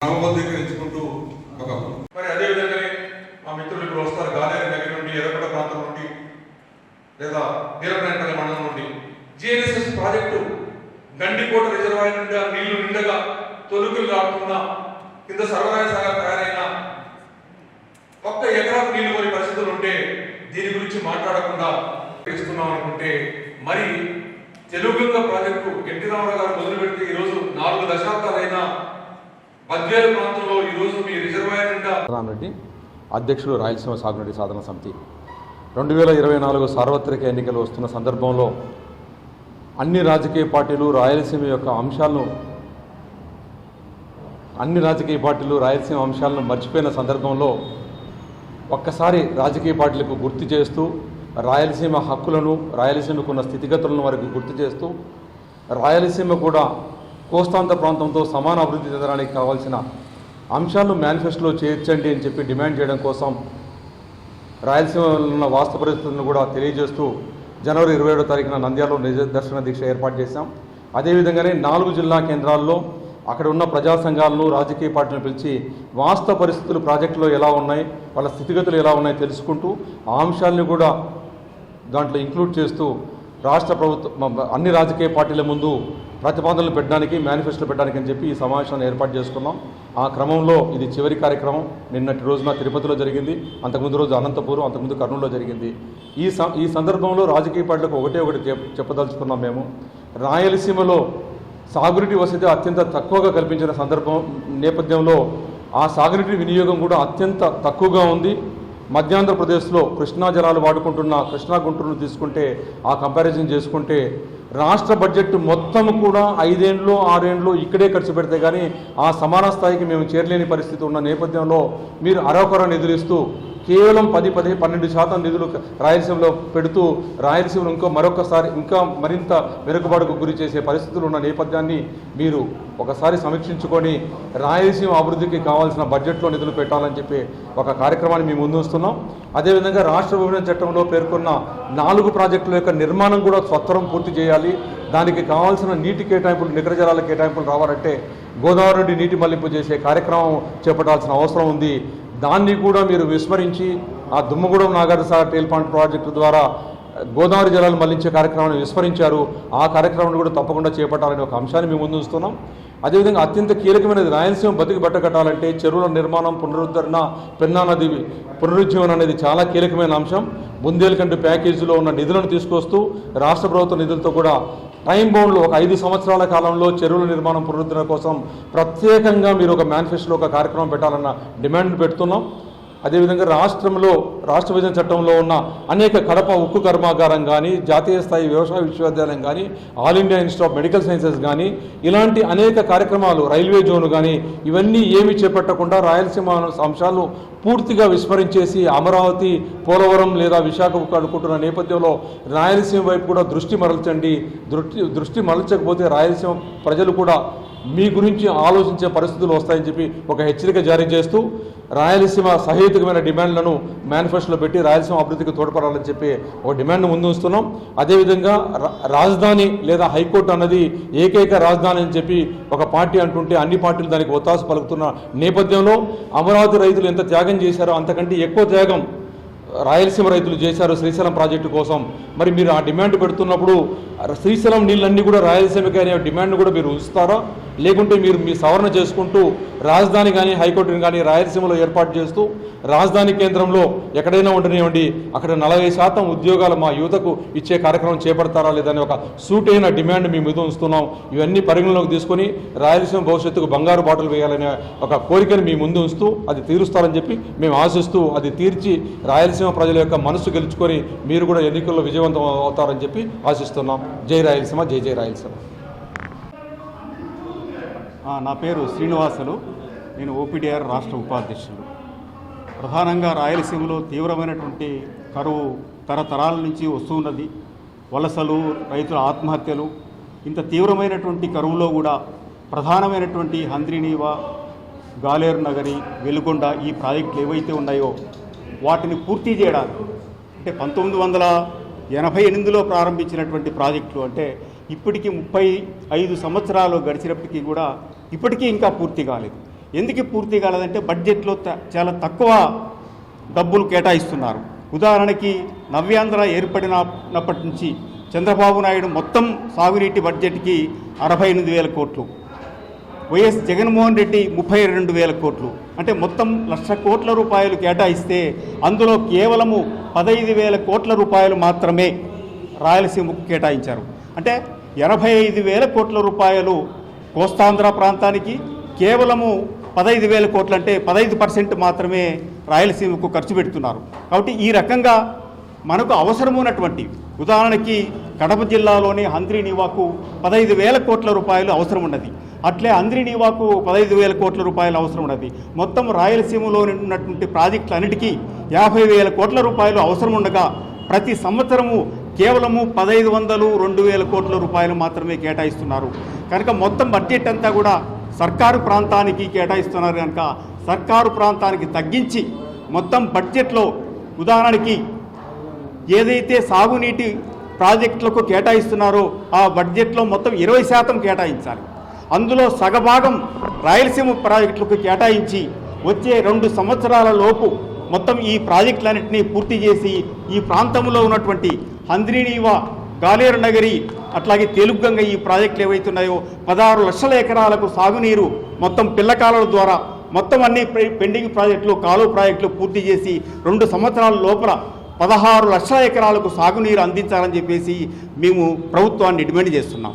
క్రమబద్ధీకరించుకుంటూ ఒక మరి అదే విధంగానే మా మిత్రులు ఇప్పుడు వస్తారు. గాలేరు దగ్గర నుండి ఎర్రపడ ప్రాంతం నుండి లేదా నీలప్రాంతాల మండలం నుండి. జిఎన్ఎస్ఎస్ ప్రాజెక్టు గండికోట రిజర్వాయర్ నుండి ఆ నీళ్ళు నిండగా తొలుగులు కాకుండా కింద సర్వరాయ సాగర్ తయారైన ఒక్క ఎకరాకు నీళ్ళు పోయే పరిస్థితులు ఉంటే దీని గురించి మాట్లాడకుండా ఇస్తున్నాం అనుకుంటే మరి తెలుగుగంగ ప్రాజెక్టు ఎన్టీ రామారావు గారు మొదలుపెడితే ఈరోజు నాలుగు దశాబ్దాలు బద్వేలు ప్రాంతంలో ఈరోజు మీ రిజర్వాయర్ అధ్యక్షుడు రాయలసీమ సాగునీటి సాధన సమితి. రెండు వేల ఇరవై నాలుగు సార్వత్రిక ఎన్నికలు వస్తున్న సందర్భంలో అన్ని రాజకీయ పార్టీలు రాయలసీమ యొక్క అంశాలను అన్ని రాజకీయ పార్టీలు రాయలసీమ అంశాలను మర్చిపోయిన సందర్భంలో ఒక్కసారి రాజకీయ పార్టీలకు గుర్తు చేస్తూ రాయలసీమ హక్కులను రాయలసీమకున్న స్థితిగతులను వారికి గుర్తు చేస్తూ రాయలసీమ కూడా కోస్తాంత ప్రాంతంతో సమాన అభివృద్ధి చెందడానికి కావాల్సిన అంశాలను మేనిఫెస్టోలో చేర్చండి అని చెప్పి డిమాండ్ చేయడం కోసం రాయలసీమలో ఉన్న వాస్తవ పరిస్థితులను కూడా తెలియజేస్తూ జనవరి ఇరవై ఏడో తారీఖున నంద్యాలలో నిజ దర్శన దీక్ష ఏర్పాటు చేశాం. అదేవిధంగానే నాలుగు జిల్లా కేంద్రాల్లో అక్కడ ఉన్న ప్రజా సంఘాలను రాజకీయ పార్టీలను పిలిచి వాస్తవ పరిస్థితులు ప్రాజెక్టులో ఎలా ఉన్నాయి వాళ్ళ స్థితిగతులు ఎలా ఉన్నాయి తెలుసుకుంటూ ఆ అంశాలను కూడా దాంట్లో ఇంక్లూడ్ చేస్తూ రాష్ట్ర ప్రభుత్వం అన్ని రాజకీయ పార్టీల ముందు ప్రతిపాదనలు పెట్టడానికి మేనిఫెస్టోలు పెట్టడానికి అని చెప్పి ఈ సమావేశాన్ని ఏర్పాటు చేసుకున్నాం. ఆ క్రమంలో ఇది చివరి కార్యక్రమం. నిన్నటి రోజున తిరుపతిలో జరిగింది. అంతకుముందు రోజు అనంతపురం అంతకుముందు కర్నూలులో జరిగింది. ఈ స ఈ సందర్భంలో రాజకీయ పార్టీలకు ఒకటే ఒకటి చెప్పదలుచుకున్నాం మేము. రాయలసీమలో సాగునీటి వసతి అత్యంత తక్కువగా కల్పించిన సందర్భం నేపథ్యంలో ఆ సాగునీటి వినియోగం కూడా అత్యంత తక్కువగా ఉంది. మధ్యాంధ్రప్రదేశ్లో కృష్ణా జలాలు వాడుకుంటున్న కృష్ణా గుంటూరును తీసుకుంటే ఆ కంపారిజన్ చేసుకుంటే రాష్ట్ర బడ్జెట్ మొత్తం కూడా ఐదేండ్లు ఆరేండ్లు ఇక్కడే ఖర్చు పెడితే కానీ ఆ సమాన స్థాయికి మేము చేరలేని పరిస్థితి ఉన్న నేపథ్యంలో మీరు అరవకొర నిధులిస్తూ కేవలం పది పది పన్నెండు శాతం నిధులు రాయలసీమలో పెడుతూ రాయలసీమను ఇంకో మరొకసారి ఇంకా మరింత వెనుకబాటుకు గురి చేసే పరిస్థితులు ఉన్న నేపథ్యాన్ని మీరు ఒకసారి సమీక్షించుకొని రాయలసీమ అభివృద్ధికి కావాల్సిన బడ్జెట్లో నిధులు పెట్టాలని చెప్పి ఒక కార్యక్రమాన్ని మేము ముందు అదేవిధంగా రాష్ట్ర విభజన చట్టంలో పేర్కొన్న నాలుగు ప్రాజెక్టుల యొక్క నిర్మాణం కూడా స్వత్వరం పూర్తి చేయాలి దానికి కావాల్సిన నీటి కేటాయింపులు నికర జలాల కేటాయింపులు రావాలంటే గోదావరి నుండి నీటి మళ్ళింపు చేసే కార్యక్రమం చేపట్టాల్సిన అవసరం ఉంది. దాన్ని కూడా మీరు విస్మరించి ఆ Dummugudem Nagarjuna Sagar tail point project ద్వారా గోదావరి జలాలు మళ్ళించే కార్యక్రమాన్ని విస్మరించారు. ఆ కార్యక్రమాన్ని కూడా తప్పకుండా చేపట్టాలనే ఒక అంశాన్ని మేము ముందుంచుతున్నాం అదేవిధంగా అత్యంత కీలకమైనది రాయలసీమ బతికి బట్టకట్టాలంటే చెరువుల నిర్మాణం పునరుద్ధరణ పెన్నా నది పునరుజ్జీవనం అనేది చాలా కీలకమైన అంశం. బుందేల్ఖండ్ ప్యాకేజీలో ఉన్న నిధులను తీసుకొస్తూ రాష్ట్ర ప్రభుత్వ నిధులతో కూడా టైం బౌండ్లో ఒక ఐదు సంవత్సరాల కాలంలో చెరువుల నిర్మాణం పునరుద్ధరణ కోసం ప్రత్యేకంగా మీరు ఒక మేనిఫెస్టోలో ఒక కార్యక్రమం పెట్టాలన్న డిమాండ్ పెడుతున్నాం. అదేవిధంగా రాష్ట్రంలో రాష్ట్ర విభజన చట్టంలో ఉన్న అనేక కడప ఉక్కు కర్మాగారం కానీ జాతీయ స్థాయి వ్యవసాయ విశ్వవిద్యాలయం కానీ All India Institute of Medical Sciences కానీ ఇలాంటి అనేక కార్యక్రమాలు రైల్వే జోన్ కానీ ఇవన్నీ ఏమి చేపట్టకుండా రాయలసీమ అంశాలు పూర్తిగా విస్మరించేసి అమరావతి పోలవరం లేదా విశాఖ అనుకుంటున్న నేపథ్యంలో రాయలసీమ వైపు కూడా దృష్టి మరల్చండి. దృష్టి దృష్టి మరల్చకపోతే రాయలసీమ ప్రజలు కూడా మీ గురించి ఆలోచించే పరిస్థితులు వస్తాయని చెప్పి ఒక హెచ్చరిక జారీ చేస్తూ రాయలసీమ సహేతుకమైన డిమాండ్లను మేనిఫెస్టోలో పెట్టి రాయలసీమ అభివృద్ధికి తోడ్పడాలని చెప్పి ఒక డిమాండ్ ముందుంచుతున్నాం అదేవిధంగా రా- రాజధాని లేదా హైకోర్టు అన్నది ఏకైక రాజధాని అని చెప్పి ఒక పార్టీ అంటుంటే అన్ని పార్టీలు దానికి ఒత్తాసు పలుకుతున్న నేపథ్యంలో అమరావతి రైతులు ఎంత త్యాగం చేశారో అంతకంటే ఎక్కువ త్యాగం రాయలసీమ రైతులు చేశారు శ్రీశైలం ప్రాజెక్టు కోసం. మరి మీరు ఆ డిమాండ్ పెడుతున్నప్పుడు శ్రీశైలం నీళ్ళన్నీ కూడా రాయలసీమకి అనే డిమాండ్ కూడా మీరు ఉంచుతారా? లేకుంటే మీరు మీ సవరణ చేసుకుంటూ రాజధాని కానీ హైకోర్టుని కానీ రాయలసీమలో ఏర్పాటు చేస్తూ రాజధాని కేంద్రంలో ఎక్కడైనా ఉండనివ్వండి అక్కడ నలభై శాతం ఉద్యోగాలు మా యువతకు ఇచ్చే కార్యక్రమం చేపడతారా లేదని ఒక సూటైన డిమాండ్ మీ మీద ఉంచుతున్నాం. ఇవన్నీ పరిగణలోకి తీసుకొని రాయలసీమ భవిష్యత్తుకు బంగారు బాటలు వేయాలనే ఒక కోరికను మీ ముందు ఉంచుతూ అది తీరుస్తారని చెప్పి మేము ఆశిస్తూ అది తీర్చి రాయలసీమ ప్రజల యొక్క మనసు గెలుచుకొని మీరు కూడా ఎన్నికల్లో విజయవంతం అవుతారని చెప్పి ఆశిస్తున్నాం. జై రాయలసీమ జై జై రాయలసీమ. నా పేరు శ్రీనివాసులు. నేను ఓపీడీఆర్ రాష్ట్ర ఉపాధ్యక్షులు. ప్రధానంగా రాయలసీమలో తీవ్రమైనటువంటి కరువు తరతరాల నుంచి వస్తున్నది. వలసలు రైతుల ఆత్మహత్యలు ఇంత తీవ్రమైనటువంటి కరువులో కూడా ప్రధానమైనటువంటి హంద్రినీవా గాలేరు నగరి వెలుగొండ ఈ ప్రాజెక్టులు ఏవైతే ఉన్నాయో వాటిని పూర్తి చేయడానికి. అంటే పంతొమ్మిది వందల ఎనభై ఎనిమిదిలో ప్రారంభించినటువంటి ప్రాజెక్టులు అంటే ఇప్పటికీ ముప్పై ఐదు సంవత్సరాలు గడిచినప్పటికీ కూడా ఇప్పటికీ ఇంకా పూర్తి కాలేదు. ఎందుకు పూర్తి కాలేదంటే బడ్జెట్లో చాలా తక్కువ డబ్బులు కేటాయిస్తున్నారు. ఉదాహరణకి నవ్యాంధ్ర ఏర్పడినప్పటి నుంచి చంద్రబాబు నాయుడు మొత్తం సాగునీటి బడ్జెట్కి అరవై ఎనిమిది వేల కోట్లు. వైఎస్ జగన్మోహన్ రెడ్డి ముప్పై రెండు వేల కోట్లు. అంటే మొత్తం లక్ష కోట్ల రూపాయలు కేటాయిస్తే అందులో కేవలము పదహైదు వేల కోట్ల రూపాయలు మాత్రమే రాయలసీమకు కేటాయించారు. అంటే ఎనభై ఐదు వేల కోట్ల రూపాయలు కోస్తాంధ్ర ప్రాంతానికి కేవలము పదహైదు వేల కోట్లు అంటే పదహైదు పర్సెంట్ మాత్రమే రాయలసీమకు ఖర్చు పెడుతున్నారు. కాబట్టి ఈ రకంగా మనకు అవసరమైనటువంటి ఉదాహరణకి కడప జిల్లాలోని హంద్రీనీవాకు పదహైదు వేల కోట్ల రూపాయలు అవసరం ఉన్నది. అట్లే హంద్రీనీవాకు పదహైదు వేల కోట్ల రూపాయలు అవసరం ఉన్నది. మొత్తం రాయలసీమలో ఉన్నటువంటి ప్రాజెక్టులన్నిటికీ యాభై వేల కోట్ల రూపాయలు అవసరం ఉండగా ప్రతి సంవత్సరము కేవలము పదహైదు వందలు రెండు వేల కోట్ల రూపాయలు మాత్రమే కేటాయిస్తున్నారు. కనుక మొత్తం బడ్జెట్ అంతా కూడా సర్కారు ప్రాంతానికి కేటాయిస్తున్నారు కనుక సర్కారు ప్రాంతానికి తగ్గించి మొత్తం బడ్జెట్లో ఉదాహరణకి ఏదైతే సాగునీటి ప్రాజెక్టులకు కేటాయిస్తున్నారో ఆ బడ్జెట్లో మొత్తం ఇరవై శాతం కేటాయించాలి. అందులో సగభాగం రాయలసీమ ప్రాజెక్టులకు కేటాయించి వచ్చే రెండు సంవత్సరాల లోపు మొత్తం ఈ ప్రాజెక్టులన్నింటినీ పూర్తి చేసి ఈ ప్రాంతంలో ఉన్నటువంటి హంద్రీనీవ గాలేరు నగరి అట్లాగే తెలుగుగంగ ఈ ప్రాజెక్టులు ఏవైతున్నాయో పదహారు లక్షల ఎకరాలకు సాగునీరు మొత్తం పిల్లకాలల ద్వారా మొత్తం అన్ని పె- పెండింగ్ ప్రాజెక్టులు కాలువ ప్రాజెక్టులు పూర్తి చేసి రెండు సంవత్సరాల లోపల పదహారు లక్షల ఎకరాలకు సాగునీరు అందించాలని చెప్పేసి మేము ప్రభుత్వాన్ని డిమాండ్ చేస్తున్నాం.